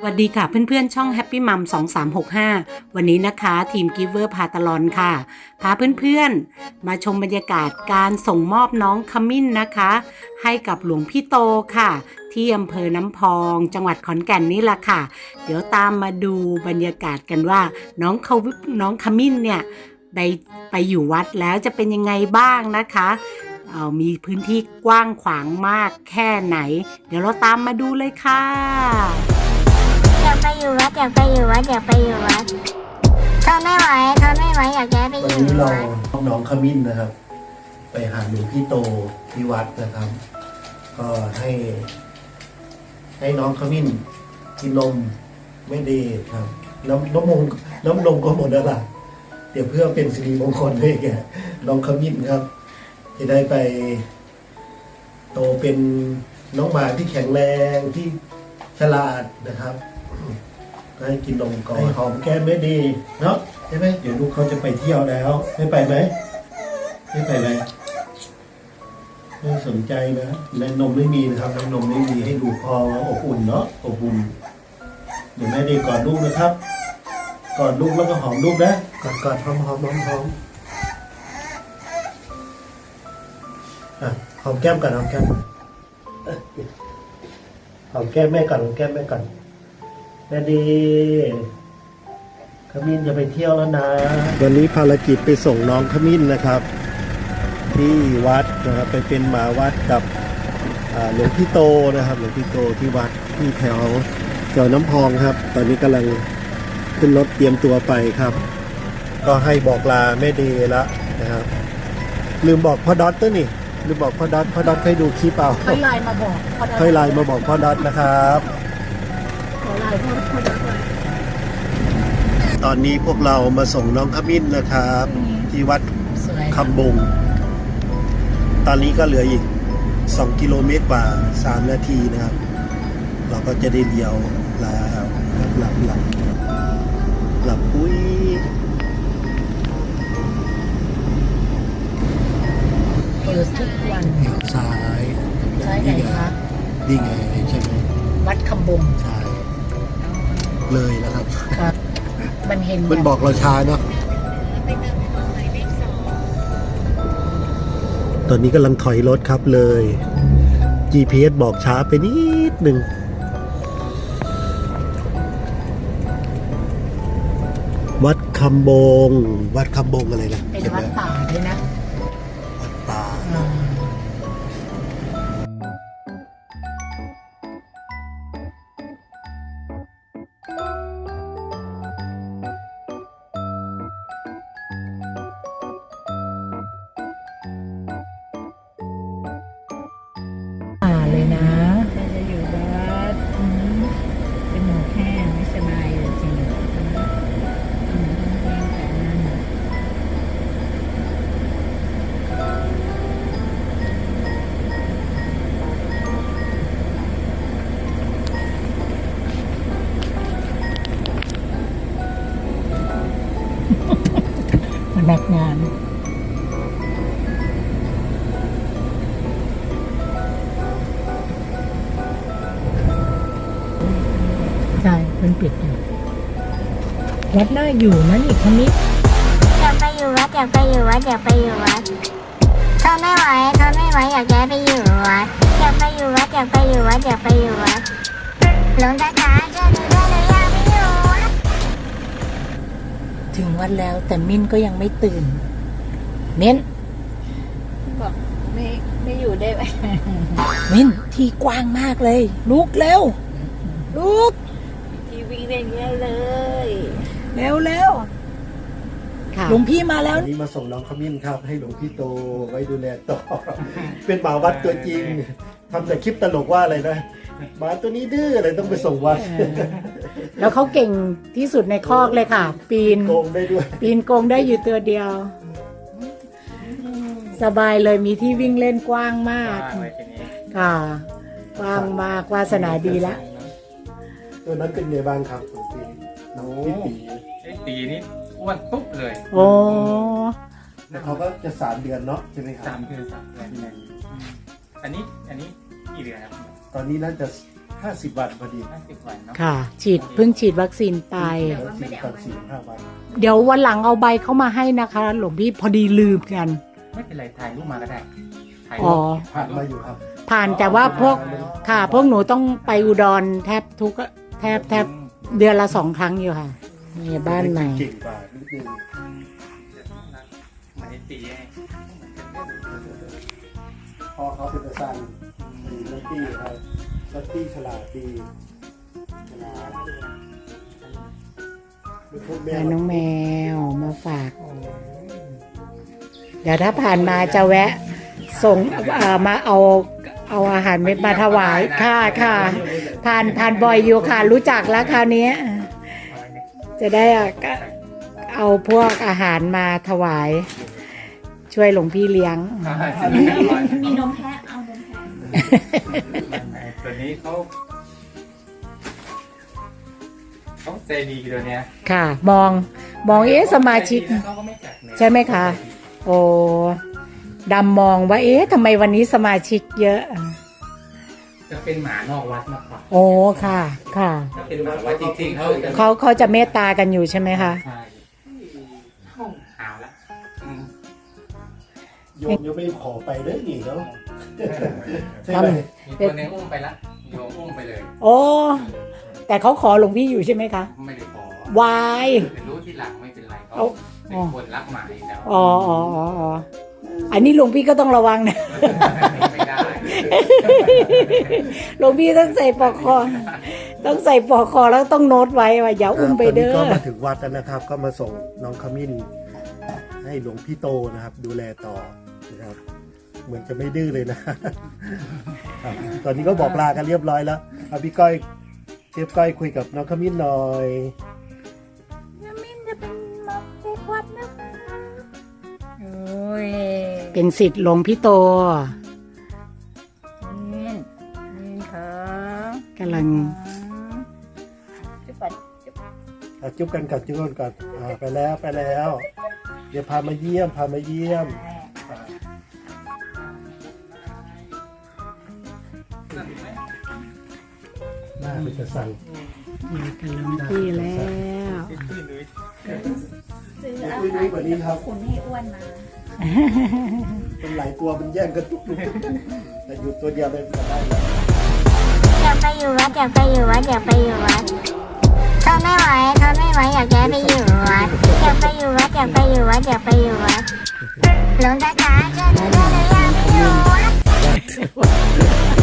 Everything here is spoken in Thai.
สวัสดีค่ะเพื่อนๆ ช่อง Happy Mum 2365 วันนี้นะคะทีม Giver พาตลอนค่ะ พาเพื่อนๆ มาชมบรรยากาศการส่งมอบน้องขมิ้นนะคะ ให้กับหลวงพี่โตค่ะ ที่อำเภอน้ำพอง จังหวัดขอนแก่นนี่แหละค่ะ เดี๋ยวตามมาดูบรรยากาศกันว่า น้องเขาน้องขมิ้นเนี่ย ไปไปอยู่วัดแล้วจะเป็นยังไงบ้างนะคะเออมีพื้นที่กว้างขวางมากแค่ไหน เดี๋ยวเราตามมาดูเลยค่ะ วัดอยากไปอยู่วัดทนไม่ไหวทนไม่ไหวอยากย้ายไปอวันยู่นี้เราวัดน้องขมิ้นนะครับ ไปหาหลวงพี่โตที่วัดนะครับ ก็ให้ ให้น้องขมิ้นกินนมไม่ดีครับ น้ำน้ำมงน้ำนมก็หมดแล้วล่ะเดี๋ยวเพื่อเป็นสิริมงคลให้แกน้องขมิ้นครับ จะได้ไป โตเป็นน้องหมาที่แข็งแรงที่ฉลาดนะครับ ก็ให้กินนมก่อนให้หอมแก้มไม่ดีเนาะใช่ไหมเดี๋ยวลูกเขาจะไปเที่ยวแล้ว ไม่ไปไหมไม่ไปไหมไม่สนใจนะแม่นมไม่มีนะครับแม่นมไม่มีให้ดูพออบอุ่นเนาะอบอุ่นเดี๋ยวแม่ดีกอดลูกนะครับกอดลูกแล้วก็หอมลูกนะกอดกอดหอมหอมหอมหอมอะหอมแก้มก่อนหอมแก้มก่อนเอ้ยหอมแก้มแม่ก่อนหอมแก้มแม่ก่อน แม่ดีขมิ้นจะไปเที่ยวแล้วนะ วันนี้ภารกิจไปส่งน้องขมิ้นนะครับ ที่วัดนะครับไปเป็นหมาวัดกับอ่าหลวงพี่โตนะครับหลวงพี่โตที่วัดที่แถวแถวน้ำพองครับ ตอนนี้กำลังขึ้นรถเตรียมตัวไปครับ ก็ให้บอกลาแม่เดละนะครับ ลืมบอกพ่อดอตตัวนี่ลืมบอกพ่อดอตพ่อดอตเคยดูคลิปเปล่าค่อยไลน์มาบอกพอได้ค่อยไลน์มาบอกพ่อดอตนะครับ ตอนนี้พวกเรามาส่งน้องขมิ้นนะครับ ที่วัดสวยคำบง ตอนนี้ก็เหลืออีก 2 กิโลเมตรกว่า 3 นาทีนะครับ เราก็จะได้เลี้ยวแล้วหลับหลับหลับอุ้ยเปิดทุกวันเลี้ยวซ้ายซ้ายไหนคะนี่ไงใช่ไหมวัดคำบงใช่ เลยแล้วครับ ครับ มันเห็นมันบอกเราช้าเนาะตอนนี้กำลังถอยรถครับเลย GPS บอกช้าไปนิดหนึ่งวัดคำบง วัดคำบงอะไรนะเป็นเขียนวัไว้ดป่าด้วยนะ เลยนะเราจะอยู่วัดเป็นหมูแห้งไม่สบายจริงอืมต้องแห้งแต่นั่นพนักงาน ช่เพิ่นปิดอยู่วัดน่าอยู่นะนี่คณิตอยากไปอยู่วัดอยากไปอยู่วัดอยากไปอยู่วัดทนไม่ไหวทนไม่ไหวอยากย้ายไปอยู่วัดอยากไปอยู่วัดอยากไปอยู่วัดอยากไปอยู่วัดหลวงตาขาช่วยหนูด้วยหนูอยากไปอยู่วัดถึงวัดแล้วแต่มิ้นก็ยังไม่ตื่นมิ้นบอกไม่ไม่อยู่ได้ไหม มิ้นที่กว้างมากเลย ลุกเร็วลุกที วีอย่างเงี้ยเลย เร็วเร็วหลวงพี่มาแล้ววันนี้มาส่งน้องขมิ้นครับ ให้หลวงพี่โตไว้ดูแลต่อ เป็นหมาวัดตัวจริงทำแต่คลิปตลกว่าอะไรนะหมาตัวนี้ดื้ออะไรต้องไปส่งวัดแล้วเขาเก่งที่สุดในคอกเลยค่ะ ปีนโกงได้ด้วย ปีนกรงได้อยู่ตัวเดียว สบายเลยมีที่วิ่งเล่นกว้างมากค่ะกว้างมากวาสนาดีละตัวนั้นเป็นไงบ้างครับคุณปีน้องพี่ปีไอ้ตีนี่อ้วนปุ๊บเลยโอ้แล้วเขาก็จะสามเดือนเนาะใช่ไหมครัสาบมเดือนสามเดือนเนี่ยอันนี้อันนี้กี่เดือนครับตอนนี้น่าจะห้าสิบวันพอดีห้าสิบวันเนาะค่ะ ฉีดเพิ่งฉีดวัคซีนไปแล้วฉีดก่อนสี่ห้าวันเดี๋ยววันหลังเอาใบเข้ามาให้นะคะ หลวงพี่พอดีลืมกัน ไม่เป็นไรถ่ายรูปมาก็ได้ถ่ายอ๋รูอปผ่านมาอยู่ครับ ผ่านแต่ว่าพวกค่ะพวกหนูต้องไปอุดรแทบทุก แทบแทบเดือนละสองครั้งอยู่ค่ะนี่บ้านใหม่ เก่งกว่านิดนึงมันจะตีไงพ่อเขาเป็นตาซันมีนัตตี้ครับนัตตี้ฉลาดดีฉลาดเป็นพวกแม่แล้วน้องแมวมาฝาก เดี๋ยวถ้าผ่านมาจะแวะ ส่งเอ่อมาเอาเอาอาหารเม็ดมาถวายค่ะค่ะ ผ่านผ่านบ่อยอยู่ค่ะ รู้จักแล้วคราวนี้ จะได้เอาพวกอาหารมาถวาย ช่วยหลวงพี่เลี้ยง มีนมแพะเอานมแพะตัวนี้เขาเขาใจดีตัวเนี้ยค่ะ มองมองเอ๊ะสมาชิกเขาก็ไม่กัดเนี่ยใช่ไหมคะ โอ้ดำมองว่าเอ๊ะทำไมวันนี้สมาชิกเยอะ จะเป็นหมานอกวัดมากกว่าโอ้ค่ะ ค่ะ ถ้าเป็นหมาวัดจริงๆเขาจะเขาเขาจะเมตตากันอยู่ใช่ไหมคะ ใช่เอาละอืมโยมยังไม่ขอไปเลยนี่เนาะใช่ไหมมีตัวหนึงอุ้มไปละโยมอุ้มไปเลย โอ้ แต่เขาขอหลวงพี่อยู่ใช่ไหมคะไม่ได้ขอวาย เป็นรู้ที่หลังไม่เป็นไรเอาเขาเป็นคนรักหมาอยู่แล้วอ๋ออ๋ออ๋ออ๋ออันนี้หลวงพี่ก็ต้องระวังนะ ไม่ได้หลวงพี่ต้องใส่ปลอกคอ ต้องใส่ปลอกคอแล้วต้องโน้ตไว้ว่าอย่าอุ้มไปเด้ตอนอนี้ก็มาถึงวัดแล้วนะครับ ก็มาส่งน้องขมิ้น ให้หลวงพี่โตนะครับ ดูแลต่อนะครับ เหมือนจะไม่ดื้อเลยนะครับตอนนี้ก็บอกลากันเรียบร้อยแล้วเอาพี่ก้อยเชฟก้อยคุยกับน้องขมิ้นหน่อยโอ้ยเป็นสิทธิ์หลวงพี่โตำลัง จุ๊บปัดอะจุ๊บกันก่อนจุ๊บกันก่อนอ่าไปแล้วไปแล้ว เดี๋ยวพามาเยี่ยมพามาเยี่ยมหน้าเป็นกระสังอยู่กับหลวงพี่แล้ว ซื้อเดี๋ยวอาคุยหาด้รกว่านี้ครับขุนให้อ้วนมามันหลายตัวมันแย่งกันทุกตัวแต่อยู่ตัวเดียวเลยก็ได้แล้วอยาก ไปอยู่วัดอยากไปอยู่วัดอยากไปอยู่วัดทนไม่ไหวทนไม่ไหวอยากย้ายไปอยู่วัดอยากไปอยู่วัดอยากไปอยู่วัดอยากไปอยู่วัดหลวงตาจ๋าช่วยหนูด้วยหนูอยากไปอยู่วัด